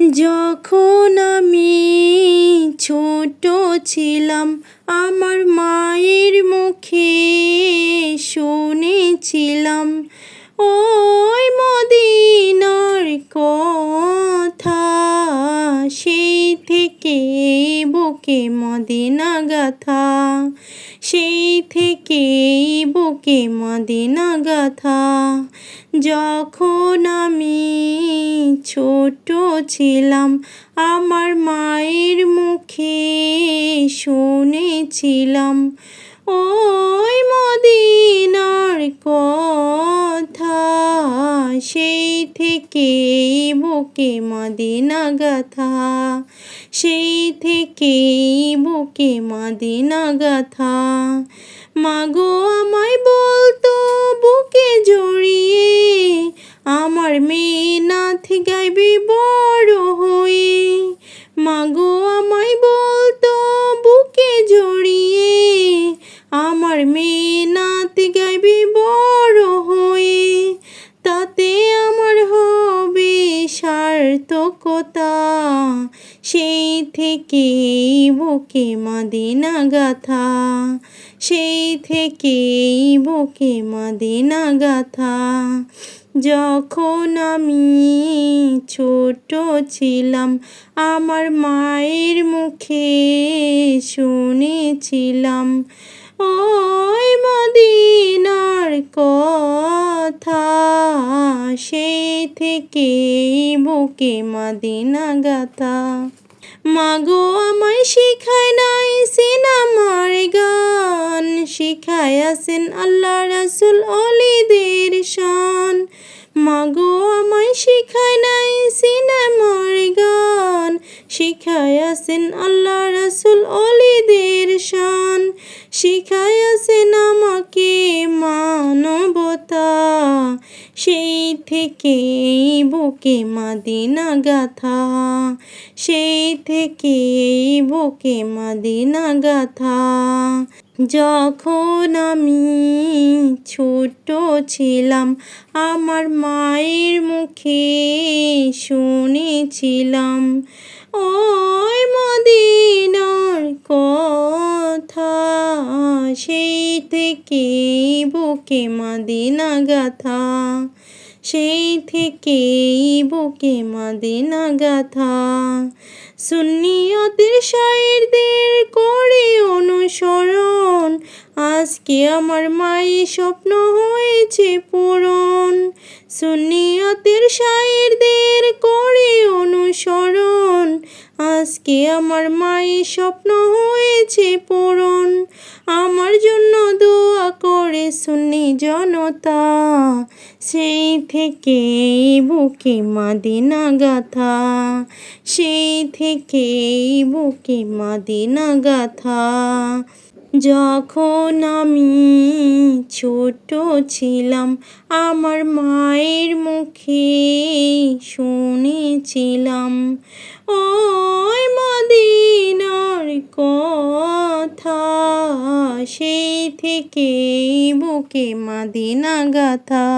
যখন আমি ছোট ছিলাম, আমার মায়ের মুখে শুনেছিলাম, ওই মদিনার কথা, সেই থেকে বুকে মদিনা গাথা, সেই থেকে বুকে মদিনা গাথা, যখন আমি ছোট ছিলাম, আমার মায়ের মুখে শুনেছিলাম। ওই মদিনার কথা, সেই থেকেই বুকে মদিনা গাথা, সেই থেকেই বুকে মদিনা গাথা। মাগো আমায় বলতো, বুকে জড়িয়ে সার্থকতা সেই থেকেই বুকে মদিনা গাথা, সেই থেকেই বুকে মদিনা গাথা। যখন আমি ছোট ছিলাম, আমার মায়ের মুখে শুনেছিলাম, ওই সেই থেকে বুকে মদিনা গাথা। মাগো, আমায় শিখায় নাই সিনেমার গান। শিখায় আছেন আল্লাহ রাসুল অলিদের শান। মাগো, আমায় শিখায় নাই সিনেমার গান। শিখায় আছেন আল্লাহ রাসুল অলিদের শান। শিখায় আছেন আমাকে মানবতা। সেই থেকেই বুকে মাদিনা গাথা। সেই থেকেই বুকে মাদিনা গাথা। যখন আমি ছোট ছিলাম, আমার মায়ের মুখে শুনেছিলাম, ওই মদিনার থেকেই বুকে মদিনা গাথা? সেই থেকেই বুকে মদিনা গাথা? সুন্নিয়তের শায়েরদের করে অনুসরণ। আজকে আমার মায়ের স্বপ্ন হয়েছে পূরণ। সুন্নিয়তের শায়েরদের আজকে আমার মায়ের স্বপ্ন হয়েছে পূরণ। আমার জন্য দোয়া করে সুন্নি জনতা। সেই থেকে বুকে মাদিনা গাথা। সেই থেকেই বুকে মাদিনা গাথা। যখন আমি ছোট ছিলাম আমার মায়ের মুখে শুনেছিলাম। ওই মদিনার কথা সেই থেকে বুকে মাদিনা গাথা।